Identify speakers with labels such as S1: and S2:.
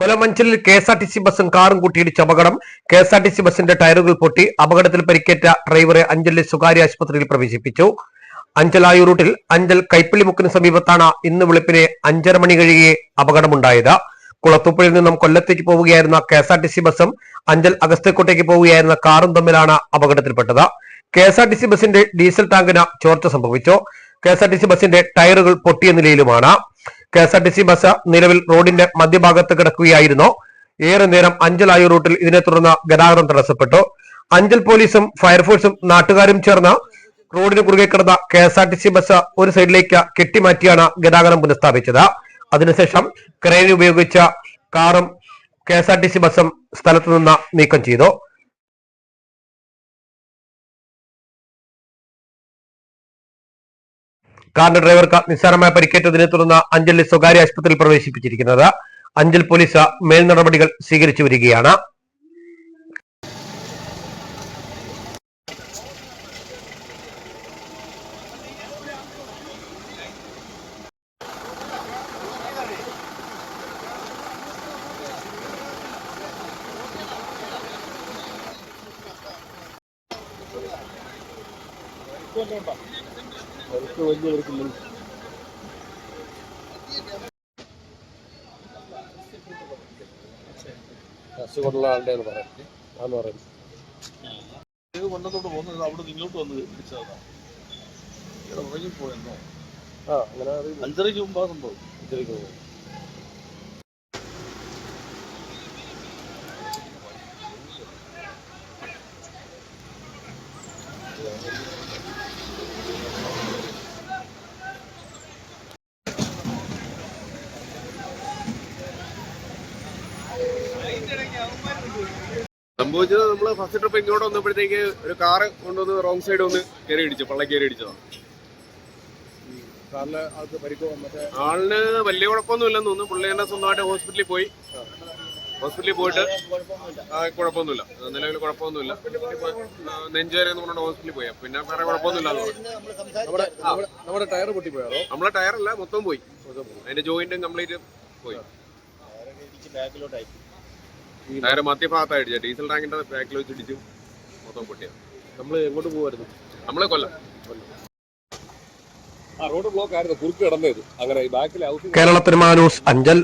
S1: കൊലമഞ്ചലിൽ K S R T C ബസും കാറും കൂട്ടിയിടിച്ച അപകടം. K S R T C ബസിന്റെ ടയറുകൾ പൊട്ടി അപകടത്തിൽ പരിക്കേറ്റ ഡ്രൈവറെ അഞ്ചലിലെ സ്വകാര്യ ആശുപത്രിയിൽ പ്രവേശിപ്പിച്ചു. അഞ്ചലായൂർ റൂട്ടിൽ അഞ്ചൽ കൈപ്പിളിമുക്കിന് സമീപത്താണ് ഇന്ന് വെളുപ്പിനെ അഞ്ചര മണി കഴിയെ അപകടമുണ്ടായത്. കുളത്തൂപ്പുഴയിൽ നിന്നും കൊല്ലത്തേക്ക് പോവുകയായിരുന്ന K S R T C ബസും അഞ്ചൽ അഗസ്തക്കോട്ടേക്ക് പോവുകയായിരുന്ന കാറും തമ്മിലാണ് അപകടത്തിൽപ്പെട്ടത്. K S R T C ബസിന്റെ ഡീസൽ ടാങ്കിന് ചോർച്ച സംഭവിച്ചു. K S R T C ബസിന്റെ ടയറുകൾ പൊട്ടിയ നിലയിലുമാണ്. K S R T C bus നിലവിൽ റോഡിന്റെ മധ്യഭാഗത്ത് കിടക്കുകയായിരുന്നു. ഏറെ നേരം അഞ്ചലായു റൂട്ടിൽ ഇതിനെ തുടർന്ന് ഗതാഗതം തടസ്സപ്പെട്ടു. അഞ്ചൽ പോലീസും ഫയർഫോഴ്സും നാട്ടുകാരും ചേർന്ന് റോഡിന് കുറുകെ കിടന്ന K S R T C bus ഒരു സൈഡിലേക്ക് കെട്ടിമാറ്റിയാണ് ഗതാഗതം പുനഃസ്ഥാപിച്ചത്. അതിനുശേഷം ക്രെയിൻ ഉപയോഗിച്ച കാറും K S R T C ബസും സ്ഥലത്തു നിന്ന് നീക്കം ചെയ്തു. കാറിന്റെ ഡ്രൈവർക്ക് നിസ്സാരമായ പരിക്കേറ്റതിനെ തുടർന്ന് അഞ്ചലിലെ സ്വകാര്യ ആശുപത്രിയിൽ പ്രവേശിപ്പിച്ചിരിക്കുന്നത്. അഞ്ചൽ പോലീസ് മേൽ നടപടികൾ സ്വീകരിച്ചു വരികയാണ്.
S2: അസുഖമുള്ള ആളുടെ എന്ന് പറയാം പറയുന്നത്.
S3: ഇത് കൊണ്ടത്തോട്ട് പോകുന്നത്? അവിടെ ഇങ്ങോട്ട് വന്ന് ഇടിച്ചതാണ് ഇവിടെ ഉറങ്ങിപ്പോയെന്നോ?
S2: ആ അങ്ങനെ
S3: അഞ്ചരയ്ക്ക് മുമ്പാ സംഭവം
S2: ഉച്ചരിക്കുന്നത്
S4: സംഭവിച്ചത് നമ്മൾ ഫസ്റ്റ് ട്രിപ്പ് ഇങ്ങോട്ട് വന്നപ്പോഴത്തേക്ക് ഒരു കാറ് കൊണ്ടുവന്ന് റോങ് സൈഡ് ഒന്ന് കയറി ഇടിച്ചു പള്ള കയറി ഇടിച്ചതാണ് ആളിന് വലിയ കുഴപ്പമൊന്നുമില്ലെന്ന് തോന്നുന്നു. പുള്ളി തന്നെ സ്വന്തമായിട്ട് ഹോസ്പിറ്റലിൽ പോയി. ഹോസ്പിറ്റലിൽ പോയിട്ട് ആ, കുഴപ്പമൊന്നുമില്ല. നിലവിൽ കുഴപ്പമൊന്നുമില്ല. എന്ന് പറഞ്ഞിട്ട് ഹോസ്പിറ്റലിൽ പോയി. പിന്നെ വേറെ കുഴപ്പമൊന്നുമില്ല പറഞ്ഞു.
S2: നമ്മുടെ ടയർ പൊട്ടിപ്പോയോ
S4: നമ്മളെ ടയറല്ല മൊത്തം പോയി. അതിന്റെ ജോയിന്റും കംപ്ലീറ്റ് പോയി. ടയർ മധ്യഭാഗത്തായിട്ട് ഇടിച്ചത് ഡീസൽ ടാങ്കിന്റെ ബാക്കിൽ വെച്ച് ഇടിച്ചു മൊത്തം പൊട്ടിയത്
S2: നമ്മൾ എങ്ങോട്ട് പോകുമായിരുന്നു
S4: നമ്മളെ കൊല്ലം.
S2: ആ റോഡ് ബ്ലോക്ക് ആയിരുന്നു കുറുക്ക് കിടന്നത് അങ്ങനെ ഈ ബാക്കിലെ
S1: കേരളത്തിന് മാനൂസ് അഞ്ചൽ